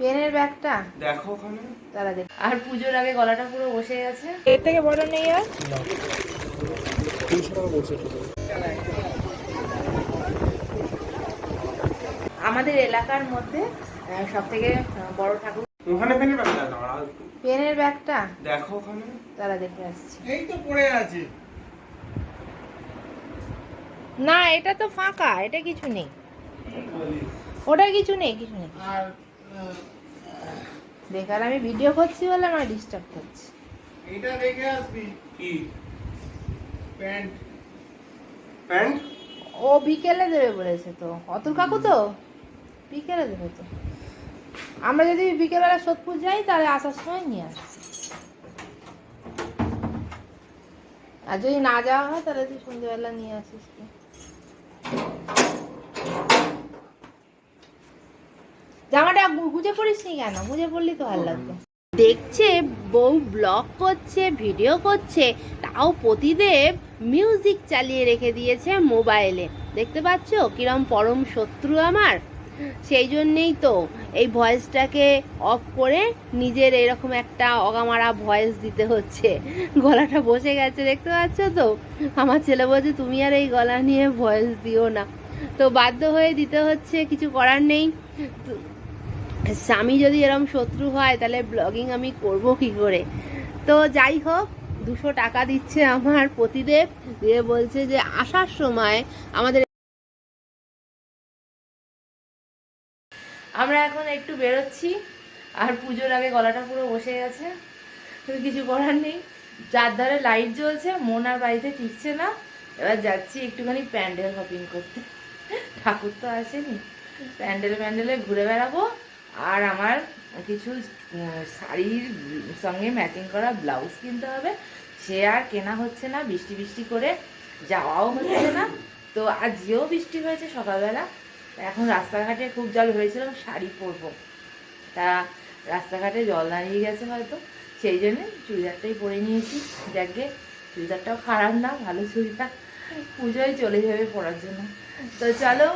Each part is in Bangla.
পেনের ব্যাগটা? দেখো ওখানে। তারা দেখ আর পুজোর আগে গলাটা পুরো বসে গেছে। এর থেকে বড় নেই আর? আমাদের এলাকার মধ্যে সব থেকে বড় ঠাকুর ওখানে পেনের ব্যাগটা দাঁড়া পেনের ব্যাগটা? দেখো ওখানে। তারা দেখে আসছে। এই তো পড়ে আছে। না এটা তো ফাঁকা এটা কিছু নেই। ওটা কিছু নেই কিছু নেই। আর বেকার আমি ভিডিও করছি বলে আমার ডিস্টার্ব করছে। এটা রেখে আসবি। কি? প্যান্ট। প্যান্ট? ও বিকেলে দেবে বলেছে তো। অতুল কাকু তো? বিকেলে দেবে তো। আমরা যদি বিকেলবেলা সোদপুর যাই তাহলে আসার সময় নিয়ে আসব। আর যদি না যাওয়া হয় তাহলে তুই সন্ধ্যেবেলা নিয়ে আসিস জামাটা গুজে পড়িস নি কেন? গুজে পড়লি তো ভালো লাগবে দেখছে, বউ ব্লগ করছে ভিডিও করছে, তাও প্রতিদেব মিউজিক চালিয়ে রেখে দিয়েছে মোবাইলে দেখতে পাচ্ছো? কিরম পরম শত্রু আমার। সেই জন্যেই তো এই ভয়েসটাকে অফ করে নিজের এরকম একটা অগামারা ভয়েস দিতে হচ্ছে। গলাটা বসে গেছে, দেখতে পাচ্ছ তো? আমার ছেলে বলছে, তুমি আর এই গলা নিয়ে ভয়েস দিও না। তো বাধ্য হয়ে দিতে হচ্ছে, কিছু করার নেই। স্বামী যদি এরম শত্রু হয়, তাহলে ব্লগিং আমি করব কি করে? তো যাই হোক, দুশো টাকা দিচ্ছে আমার প্রতিদেব দিয়ে বলছে যে, আসার সময় আমাদের আমরা এখন একটু বেরোচ্ছি, আর পুজোর আগে গলাটা পুরো বসে গেছে। কিছু করার নেই। যার ধারে লাইট জ্বলছে, মন আর বাড়িতে টিকছে না। এবার যাচ্ছি একটুখানি প্যান্ডেল হপিং করতে। ঠাকুর তো আসেনি। প্যান্ডেল প্যান্ডেলে ঘুরে বেড়াবো। আর আমার কিছু শাড়ির সঙ্গে ম্যাচিং করা ব্লাউজ কিনতে হবে। সে আর কেনা হচ্ছে না, বৃষ্টি বৃষ্টি করে যাওয়াও হচ্ছে না। তো আজকেও বৃষ্টি হয়েছে সকালবেলা। এখন রাস্তাঘাটে খুব জল ভেবেছিলাম শাড়ি পরবো। তা রাস্তাঘাটে জল দাঁড়িয়ে গেছে হয়তো। সেই জন্যে চুড়িদারটাই পরে নিয়েছি। যাকে চুড়িদারটাও খারাপ না, ভালো চুড়িদার। পুজোয় চলে যাবে পরার জন্য। তো চলো,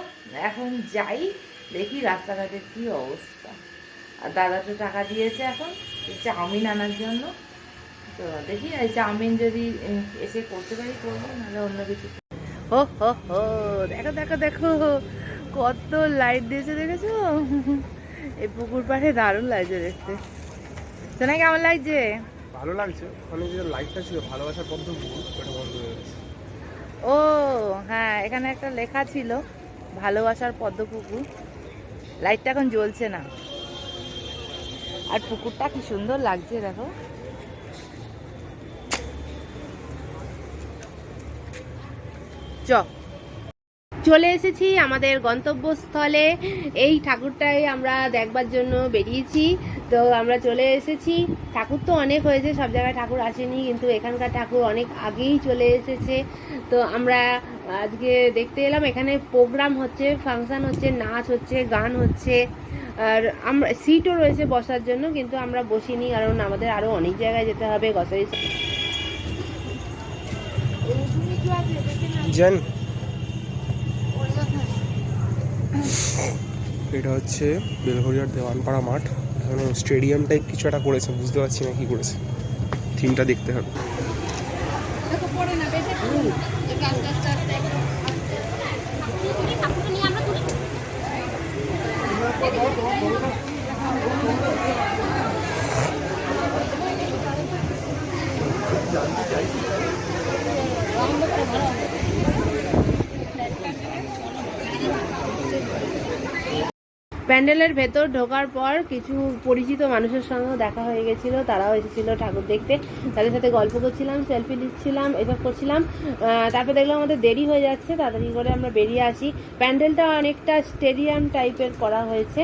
এখন যাই। দেখি রাস্তাঘাটের কি অবস্থা। আর দাদা তো টাকা দিয়েছে এখন এই চাউমিন আনার জন্য। তো দেখি এই চাউমিন যদি এসে করতে পারি করব নাহলে অন্য কিছু। ও হো হো দেখো দেখো দেখো কত লাইট দিয়েছে দেখেছ? এই পুকুর পাড়ে দারুণ লাগছে দেখতে। শোনা কেমন লাগছে? ভালো লাগছে ওখানে যে লাইটটা ছিল ভালোবাসার পদ্ধতি ওটা বন্ধ হয়ে গেছে। ও হ্যাঁ এখানে একটা লেখা ছিল ভালোবাসার পদ্ম পুকুর। লাইটটা এখন জ্বলছে না। আর পুকুরটা কি সুন্দর লাগছে, দেখো। চ। চলে এসেছি আমাদের গন্তব্যস্থলে। এই ঠাকুরটাই আমরা দেখবার জন্য বেরিয়েছি। তো আমরা চলে এসেছি। ঠাকুর তো অনেক হয়েছে, সব জায়গায় ঠাকুর আসেনি, কিন্তু এখানকার ঠাকুর অনেক আগেই চলে এসেছে। তো আমরা আজকে দেখতে এলাম, এখানে প্রোগ্রাম হচ্ছে, ফাংশন হচ্ছে, নাচ হচ্ছে, গান হচ্ছে। আর আমরা সিটও রয়েছে বসার জন্য, কিন্তু আমরা বসিনি, কারণ আমাদের আরও অনেক জায়গায় যেতে হবে গসাই জান। এটা হচ্ছে বেলঘরিয়ার দেওয়ানপাড়া মাঠ। এখানে স্টেডিয়াম টাইপ কিছু একটা করেছে, বুঝতে পারছি না কি করেছে। থিমটা দেখতে হবে। ভালো প্যান্ডেলের ভেতর ঢোকার পর কিছু পরিচিত মানুষের সঙ্গে দেখা হয়ে গেছিল, তারাও এসেছিল ঠাকুর দেখতে। তাদের সাথে গল্প করছিলাম সেলফি নিচ্ছিলাম, এসব করছিলাম। তারপর দেখলাম আমাদের দেরি হয়ে যাচ্ছে, তাড়াতাড়ি করে আমরা বেরিয়ে আসি। প্যান্ডেলটা অনেকটা স্টেডিয়াম টাইপের করা হয়েছে।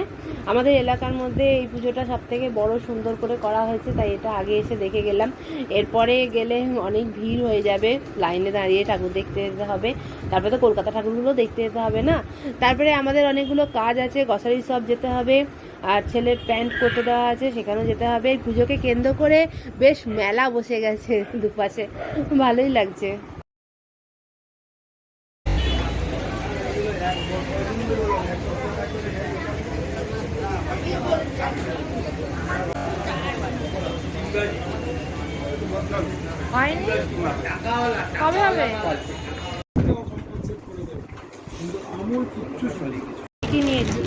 আমাদের এলাকার মধ্যে এই পুজোটা সব থেকে বড় সুন্দর করে করা হয়েছে, তাই এটা আগে এসে দেখে গেলাম। এরপরে গেলে অনেক ভিড় হয়ে যাবে লাইনে দাঁড়িয়ে ঠাকুর দেখতে যেতে হবে। তারপরে তো কলকাতা ঠাকুরগুলো দেখতে যেতে হবে না? তারপরে আমাদের অনেকগুলো কাজ আছে গ্রসারি সব যেতে হবে। আর ছেলের প্যান্ট করতে দেওয়া আছে, সেখানেও যেতে হবে। পুজোকে কেন্দ্র করে বেশ মেলা বসে গেছে দুপাশে। ভালোই লাগছে। হয়নি? কবে হবে কি নিয়েছি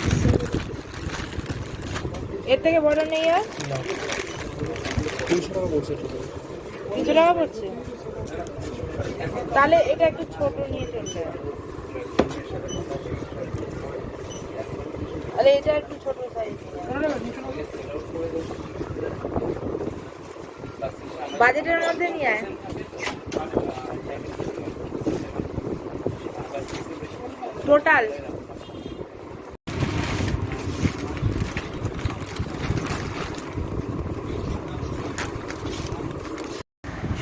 এর থেকে বড় নেই আর? তিনশো টাকা পড়ছে তাহলে এটা একটু ছোট নিয়ে চলবে। তাহলে এটা একটু ছোট সাইজ বাজেটের মধ্যে নিয়ে আয়। টোটাল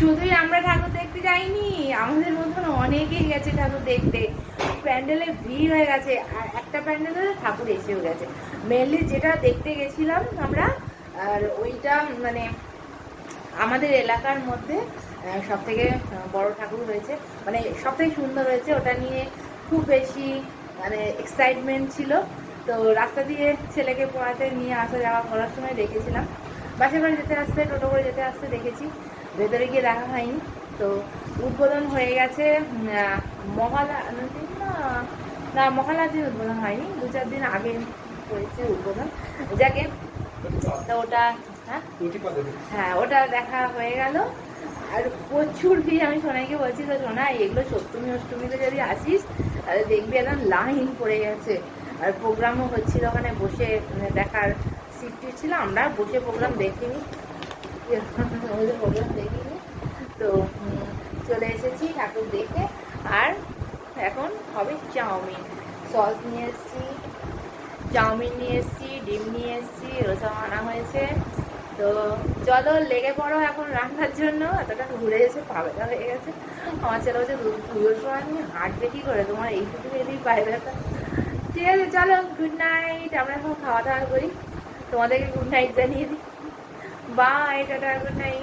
শুধুই আমরা ঠাকুর দেখতে যাইনি, আমাদের মতন অনেকেই গেছে ঠাকুর দেখতে। প্যান্ডেলে ভিড় হয়ে গেছে, আর একটা প্যান্ডেলে ঠাকুর এসেও গেছে। মেনলি যেটা দেখতে গেছিলাম আমরা, আর ওইটা মানে আমাদের এলাকার মধ্যে সব থেকে বড় ঠাকুর হয়েছে। মানে সব থেকে সুন্দর হয়েছে, ওটা নিয়ে খুব বেশি মানে এক্সাইটমেন্ট ছিল। তো রাস্তা দিয়ে ছেলেকে পড়াতে নিয়ে আসা যাওয়া করার সময় দেখেছিলাম। বাসে করে যেতে আসতে, টোটো করে যেতে আসতে দেখেছি। ভেতরে গিয়ে দেখা হয়নি। তো উদ্বোধন হয়ে গেছে মহালা, না দিন উদ্বোধন হয়নি। দু চার দিন আগে হয়েছে উদ্বোধন। যাকে তো ওটা হ্যাঁ? হ্যাঁ ওটা দেখা হয়ে গেল। আর প্রচুর ভিড়, আমি সোনাইকে বলছি, তো সোনা এগুলো সপ্তমী, অষ্টমীতে যদি আসিস, তাহলে দেখবি একদম লাইন পড়ে গেছে। আর প্রোগ্রামও হচ্ছিল ওখানে বসে মানে দেখার সিট ছিল। আমরা বসে প্রোগ্রাম দেখিনি। প্রোগ্রাম দেখিনি তো চলে এসেছি ঠাকুর দেখে। আর এখন হবে চাউমিন। সস নিয়ে এসেছি, চাউমিন নিয়ে এসেছি, ডিম নিয়ে এসেছি সব আনা হয়েছে। তো চলো, লেগে পড়ো এখন রান্নার জন্য। এতটা ঘুরে এসে পা ব্যথা হয়ে গেছে। আমার ছেলে "দু- পুজোর সময় তুমি হাঁটবে কি করে? তোমার এইটুকু এলেই পায়ে ব্যথা। ঠিক আছে, চলো গুড নাইট আমরা এখন খাওয়া দাওয়া করি। তোমাদেরকে গুড নাইট জানিয়ে দিই। By tata good night